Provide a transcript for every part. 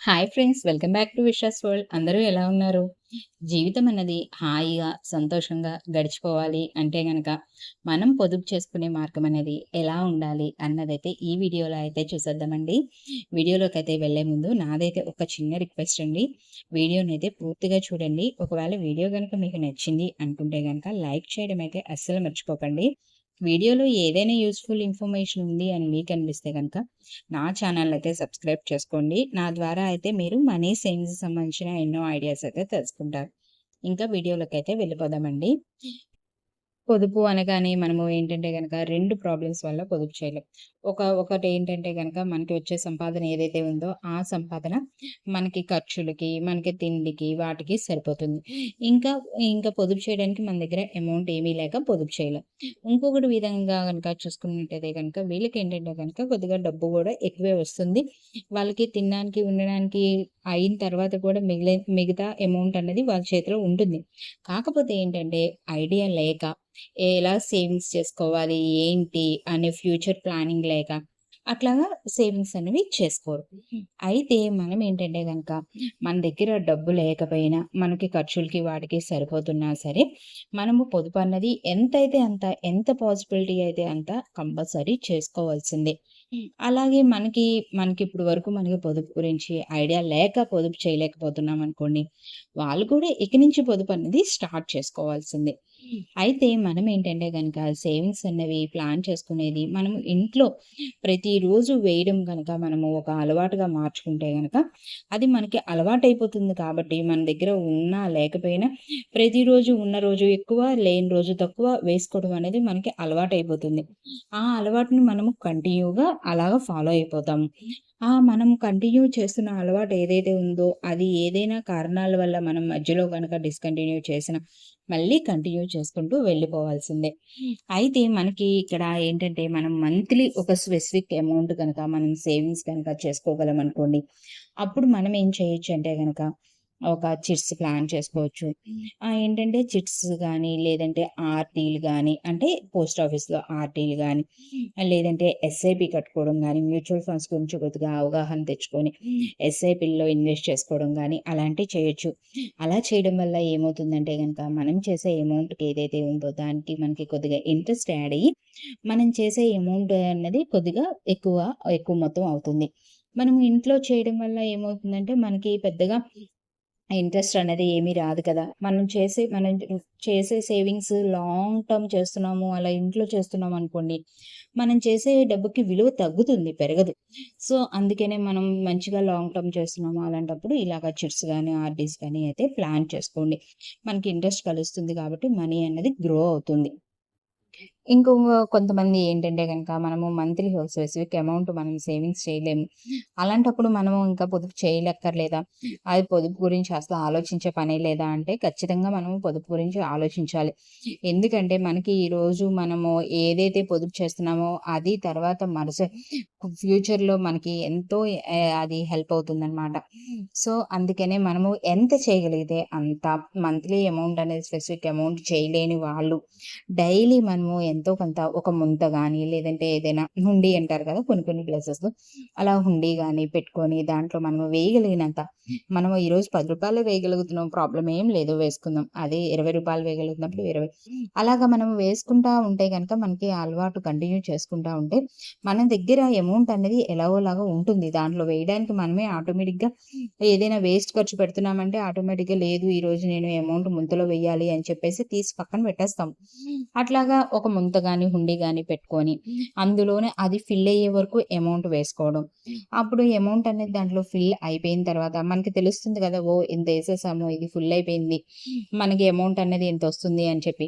Hi friends welcome back to Visha's world అందరూ ఎలా ఉన్నారు? జీవితం అన్నది హాయిగా సంతోషంగా గడిచిపోవాలి అంటే గనక మనం పొదుపు చేసుకునే మార్గం అనేది ఎలా ఉండాలి అన్నదైతే ఈ వీడియోలో అయితే చూసేద్దామండి. వీడియోలోకి అయితే వెళ్ళే ముందు నాదైతే ఒక చిన్న రిక్వెస్ట్ అండి. వీడియోని అయితే పూర్తిగా చూడండి. ఒకవేళ వీడియో కనుక మీకు నచ్చింది అనుకుంటే కనుక లైక్ చేయడం అయితే అస్సలు మర్చిపోకండి. వీడియోలో ఏదైనా యూస్ఫుల్ ఇన్ఫర్మేషన్ ఉంది అని మీకు అనిపిస్తే కనుక నా ఛానల్ అయితే సబ్స్క్రైబ్ చేసుకోండి. నా ద్వారా అయితే మీరు మనీ సేవింగ్స్ సంబంధించిన ఎన్నో ఐడియాస్ అయితే తెలుసుకుంటారు. ఇంకా వీడియోలోకి అయితే వెళ్ళిపోదామండి. పొదుపు అనగానే మనము ఏంటంటే కనుక రెండు ప్రాబ్లమ్స్ వల్ల పొదుపు చేయలేం. ఒక ఒకటి ఏంటంటే కనుక మనకి వచ్చే సంపాదన ఏదైతే ఉందో ఆ సంపాదన మనకి ఖర్చులకి మనకి తిండికి వాటికి సరిపోతుంది. ఇంకా ఇంకా పొదుపు చేయడానికి మన దగ్గర అమౌంట్ ఏమీ లేక పొదుపు చేయలేం. ఇంకొకటి విధంగా కనుక చూసుకున్నట్టయితే కనుక వీళ్ళకి ఏంటంటే కనుక కొద్దిగా డబ్బు కూడా ఎక్కువే వస్తుంది. వాళ్ళకి తినడానికి ఉండడానికి అయిన తర్వాత కూడా మిగిలి మిగతా అమౌంట్ అనేది వాళ్ళ చేతిలో ఉంటుంది. కాకపోతే ఏంటంటే ఐడియా లేక ఎలా సేవింగ్స్ చేసుకోవాలి ఏంటి అనే ఫ్యూచర్ ప్లానింగ్ లేక అట్లాగా సేవింగ్స్ అనేవి చేసుకోరు. అయితే మనం ఏంటంటే కనుక మన దగ్గర డబ్బు లేకపోయినా మనకి ఖర్చులకి వాటికి సరిపోతున్నా సరే మనము పొదుపు అన్నది ఎంతైతే అంత ఎంత పాసిబిలిటీ అయితే అంత కంపల్సరీ చేసుకోవాల్సిందే. అలాగే మనకి మనకి ఇప్పుడు వరకు మనకి పొదుపు గురించి ఐడియా లేక పొదుపు చేయలేకపోతున్నాం అనుకోండి వాళ్ళు కూడా ఇక నుంచి పొదుపు అనేది స్టార్ట్ చేసుకోవాల్సిందే. అయితే మనం ఏంటంటే కనుక సేవింగ్స్ అన్నవి ప్లాన్ చేసుకునేది మనం ఇంట్లో ప్రతిరోజు వేయడం కనుక మనము ఒక అలవాటుగా మార్చుకుంటే కనుక అది మనకి అలవాటు అయిపోతుంది కాబట్టి మన దగ్గర ఉన్నా లేకపోయినా ప్రతిరోజు ఉన్న రోజు ఎక్కువ లేని రోజు తక్కువ వేసుకోవడం అనేది మనకి అలవాటు అయిపోతుంది ఆ అలవాటుని మనము కంటిన్యూగా అలాగా ఫాలో అయిపోతాము ఆ మనం కంటిన్యూ చేస్తున్న అలవాటు ఏదైతే ఉందో అది ఏదైనా కారణాల వల్ల మనం మధ్యలో కనుక డిస్కంటిన్యూ చేసిన మళ్ళీ కంటిన్యూ చేసుకుంటూ వెళ్ళిపోవాల్సిందే. అయితే మనకి ఇక్కడ ఏంటంటే మనం మంత్లీ ఒక స్పెసిఫిక్ అమౌంట్ కనుక మనం సేవింగ్స్ కనుక చేసుకోగలం అనుకోండి అప్పుడు మనం ఏం చేయొచ్చు అంటే కనుక ఒక చిట్స్ ప్లాన్ చేసుకోవచ్చు. ఏంటంటే చిట్స్ కానీ లేదంటే ఆర్టీలు కానీ అంటే పోస్ట్ ఆఫీస్లో ఆర్టీలు కానీ లేదంటే ఎస్ఐపి కట్టుకోవడం కానీ మ్యూచువల్ ఫండ్స్ గురించి కొద్దిగా అవగాహన తెచ్చుకొని ఎస్ఐపిలో ఇన్వెస్ట్ చేసుకోవడం కానీ అలాంటివి చేయొచ్చు. అలా చేయడం వల్ల ఏమవుతుందంటే కనుక మనం చేసే అమౌంట్కి ఏదైతే ఉందో దానికి మనకి కొద్దిగా ఇంట్రెస్ట్ యాడ్ అయ్యి మనం చేసే అమౌంట్ అన్నది కొద్దిగా ఎక్కువ ఎక్కువ మొత్తం అవుతుంది. మనం ఇంట్లో చేయడం వల్ల ఏమవుతుందంటే మనకి పెద్దగా ఇంట్రెస్ట్ అనేది ఏమీ రాదు కదా. మనం చేసే మనం చేసే సేవింగ్స్ లాంగ్ టర్మ్ చేస్తున్నాము అలా ఇంట్లో చేస్తున్నాం అనుకోండి మనం చేసే డబ్బుకి విలువ తగ్గుతుంది పెరగదు. సో అందుకనే మనం మంచిగా లాంగ్ టర్మ్ చేస్తున్నాము అలాంటప్పుడు ఇలాగ చిట్స్ కానీ ఆర్డీస్ కానీ అయితే ప్లాన్ చేసుకోండి. మనకి ఇంట్రెస్ట్ కలుస్తుంది కాబట్టి మనీ అనేది గ్రో అవుతుంది. ఇంకో కొంతమంది ఏంటంటే కనుక మనము మంత్లీ స్పెసిఫిక్ అమౌంట్ మనం సేవింగ్స్ చేయలేము. అలాంటప్పుడు మనము ఇంకా పొదుపు చేయలేక్కర్లేదా? అది పొదుపు గురించి అసలు ఆలోచించే పనే లేదా అంటే ఖచ్చితంగా మనము పొదుపు గురించి ఆలోచించాలి. ఎందుకంటే మనకి ఈరోజు మనము ఏదైతే పొదుపు చేస్తున్నామో అది తర్వాత మరుస ఫ్యూచర్లో మనకి ఎంతో అది హెల్ప్ అవుతుందన్నమాట. సో అందుకనే మనము ఎంత చేయగలిగితే అంత మంత్లీ అమౌంట్ అనేది స్పెసిఫిక్ అమౌంట్ చేయలేని వాళ్ళు డైలీ మనము ఎంతో కొంత ఒక ముంత కానీ లేదంటే ఏదైనా హుండీ అంటారు కదా కొన్ని కొన్ని ప్లేసెస్లో అలా హుండీ కానీ పెట్టుకొని దాంట్లో మనం వేయగలిగినంత మనం ఈరోజు పది రూపాయలు వేయగలుగుతున్నాం ప్రాబ్లం ఏం లేదు వేసుకుందాం. అదే ఇరవై రూపాయలు వేయగలుగుతున్నప్పుడు ఇరవై. అలాగా మనం వేసుకుంటా ఉంటే కనుక మనకి అలవాటు కంటిన్యూ చేసుకుంటా ఉంటే మన దగ్గర అమౌంట్ అనేది ఎలాగోలాగా ఉంటుంది. దాంట్లో వేయడానికి మనమే ఆటోమేటిక్గా ఏదైనా వేస్ట్ ఖర్చు పెడుతున్నామంటే ఆటోమేటిక్గా లేదు ఈరోజు నేను అమౌంట్ ముంతలో వేయాలి అని చెప్పేసి తీసి పక్కన పెట్టేస్తాం అట్లాగా ఒక ముందు కొంత కానీ హుండీ కానీ పెట్టుకొని అందులోనే అది ఫిల్ అయ్యే వరకు అమౌంట్ వేసుకోవడం. అప్పుడు అమౌంట్ అనేది దాంట్లో ఫిల్ అయిపోయిన తర్వాత మనకి తెలుస్తుంది కదా ఓ ఇంత వేసేసాము ఇది ఫుల్ అయిపోయింది మనకి అమౌంట్ అనేది ఎంత వస్తుంది అని చెప్పి.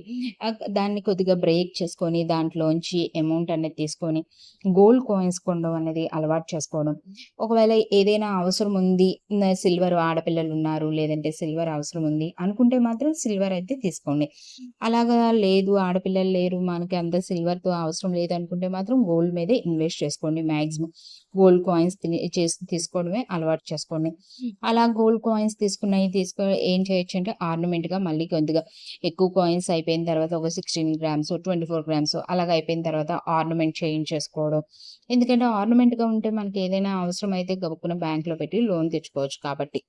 దాన్ని కొద్దిగా బ్రేక్ చేసుకొని దాంట్లోంచి అమౌంట్ అనేది తీసుకొని గోల్డ్ కాయిన్స్ కొనడం అనేది అలవాటు చేసుకోవడం. ఒకవేళ ఏదైనా అవసరం ఉంది సిల్వర్ ఆడపిల్లలు ఉన్నారు లేదంటే సిల్వర్ అవసరం ఉంది అనుకుంటే మాత్రం సిల్వర్ అయితే తీసుకోండి. అలాగా లేదు ఆడపిల్లలు లేరు మన మనకి అంత సిల్వర్‌తో అవసరం లేదనుకుంటే మాత్రం గోల్డ్ మీదే ఇన్వెస్ట్ చేసుకోండి మాక్సిమం. గోల్డ్ కాయిన్స్ చేసి తీసుకోవడమే అలవాటు చేసుకోండి. అలా గోల్డ్ కాయిన్స్ తీసుకున్నవి తీసుకో ఏం చేయొచ్చు అంటే ఆర్నమెంట్‌గా మళ్ళీ కొద్దిగా ఎక్కువ కాయిన్స్ అయిపోయిన తర్వాత ఒక sixteen grams twenty four grams అలాగ అయిపోయిన తర్వాత ఆర్నమెంట్ చేయించేసుకోవడం. ఎందుకంటే ఆర్నమెంట్‌గా ఉంటే మనకి ఏదైనా అవసరం అయితే గబుక్కున బ్యాంక్‌లో పెట్టి లోన్ తెచ్చుకోవచ్చు కాబట్టి.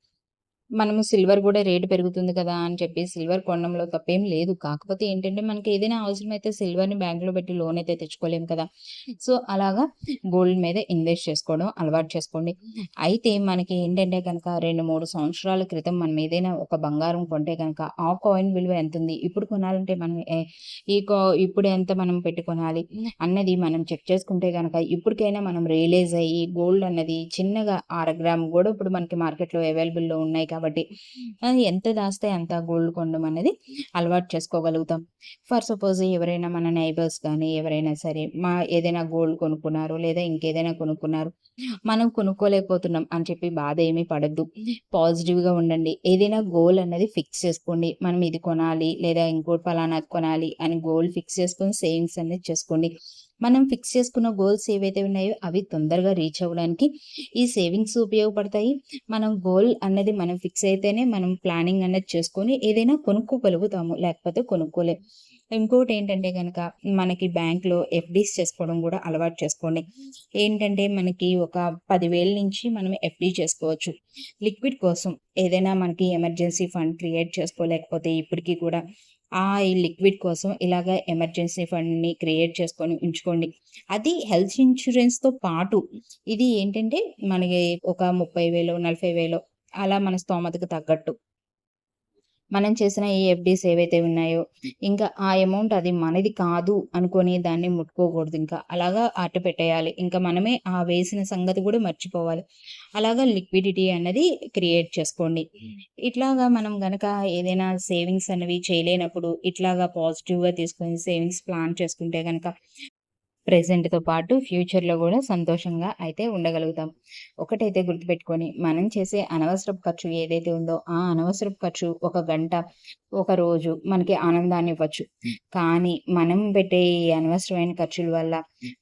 మనము సిల్వర్ కూడా రేటు పెరుగుతుంది కదా! అని చెప్పి సిల్వర్ కొనడంలో తప్పేం లేదు. కాకపోతే ఏంటంటే మనకి ఏదైనా అవసరమైతే సిల్వర్‌ని బ్యాంకులో పెట్టి లోన్ అయితే తెచ్చుకోలేము కదా! సో, అలాగా గోల్డ్ మీద ఇన్వెస్ట్ చేసుకోవడం అలవాటు చేసుకోండి. అయితే మనకి ఏంటంటే గనక 2, 3 సంవత్సరాల క్రితం మనం ఏదైనా ఒక బంగారం కొంటే గనక ఆ కాయిన్ విలువ ఎంత ఉంది ఇప్పుడు కొనాలంటే మనం ఈ ఇప్పుడు ఎంత మనం పెట్టి కొనాలి? అన్నది మనం చెక్ చేసుకుంటే గనక ఇప్పటికైనా మనం రియలైజ్ అయ్యి గోల్డ్ అన్నది చిన్నగా అర గ్రామ్ కూడా ఇప్పుడు మనకి మార్కెట్‌లో అవైలబుల్‌లో ఉన్నాయి కాబట్టి ఎంత దాస్తే అంత గోల్డ్ కొనడం అనేది అలవాటు చేసుకోగలుగుతాం. ఫర్ సపోజ్ ఎవరైనా మన నైబర్స్ కానీ ఎవరైనా సరే మా ఏదైనా గోల్డ్ కొనుక్కున్నారు లేదా ఇంకేదైనా కొనుక్కున్నారు. మనం కొనుక్కోలేకపోతున్నాం అని చెప్పి బాధ ఏమీ పడద్దు పాజిటివ్‌గా ఉండండి. ఏదైనా గోల్ అన్నది ఫిక్స్ చేసుకోండి. మనం ఇది కొనాలి లేదా ఇంకోటి ఫలానా కొనాలి అని గోల్ ఫిక్స్ చేసుకొని సేవింగ్స్ అనేది చేసుకోండి. మనం ఫిక్స్ చేసుకున్న గోల్స్ ఏవైతే ఉన్నాయో అవి తొందరగా రీచ్ అవ్వడానికి ఈ సేవింగ్స్ ఉపయోగపడతాయి. మనం గోల్ అన్నది మనం ఫిక్స్ అయితేనే మనం ప్లానింగ్ అనేది చేసుకొని ఏదైనా కొనుక్కోగలుగుతాము. లేకపోతే కొనుక్కోలేము ఇంకోటి ఏంటంటే కనుక మనకి బ్యాంక్‌లో ఎఫ్‌డీస్ చేసుకోవడం కూడా అలవాటు చేసుకోండి. ఏంటంటే మనకి ఒక పదివేల నుంచి మనం ఎఫ్‌డీ చేసుకోవచ్చు. లిక్విడ్ కోసం ఏదైనా మనకి ఎమర్జెన్సీ ఫండ్ క్రియేట్ చేసుకోలేకపోతే ఇప్పటికీ కూడా ఆ ఈ లిక్విడ్ కోసం ఇలాగ ఎమర్జెన్సీ ఫండ్‌ని క్రియేట్ చేసుకొని ఉంచుకోండి. అది హెల్త్ ఇన్సూరెన్స్తో పాటు ఇది ఏంటంటే మనకి ఒక ముప్పై వేలు నలభై వేలు అలా మన స్తోమతకు తగ్గట్టు. మనం చేసిన ఈ ఎఫ్‌డీస్ ఏవైతే ఉన్నాయో ఇంకా ఆ అమౌంట్ అది మనది కాదు అనుకొని దాన్ని ముట్టుకోకూడదు ఇంకా అలాగా అట్టు పెట్టేయాలి. ఇంకా మనమే ఆ వేసిన సంగతి కూడా మర్చిపోవాలి. అలాగా లిక్విడిటీ అన్నది క్రియేట్ చేసుకోండి. ఇట్లాగా మనం గనక ఏదైనా సేవింగ్స్ అనేవి చేయలేనప్పుడు ఇట్లాగా పాజిటివ్‌గా తీసుకొని సేవింగ్స్ ప్లాన్ చేసుకుంటే కనుక ప్రజెంట్తో పాటు ఫ్యూచర్‌లో కూడా సంతోషంగా అయితే ఉండగలుగుతాం. ఒకటైతే గుర్తుపెట్టుకొని మనం చేసే అనవసరపు ఖర్చు ఏదైతే ఉందో ఆ అనవసరపు ఖర్చు ఒక గంట, ఒక రోజు మనకి ఆనందాన్ని ఇవ్వచ్చు. కానీ మనం పెట్టే ఈ అనవసరమైన ఖర్చుల వల్ల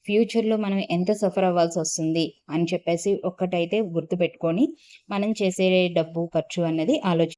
ఫ్యూచర్‌లో మనం ఎంత సఫర్ అవ్వాల్సి వస్తుంది అని చెప్పేసి ఒక్కటైతే గుర్తుపెట్టుకొని మనం చేసే డబ్బు ఖర్చు అన్నది ఆలోచి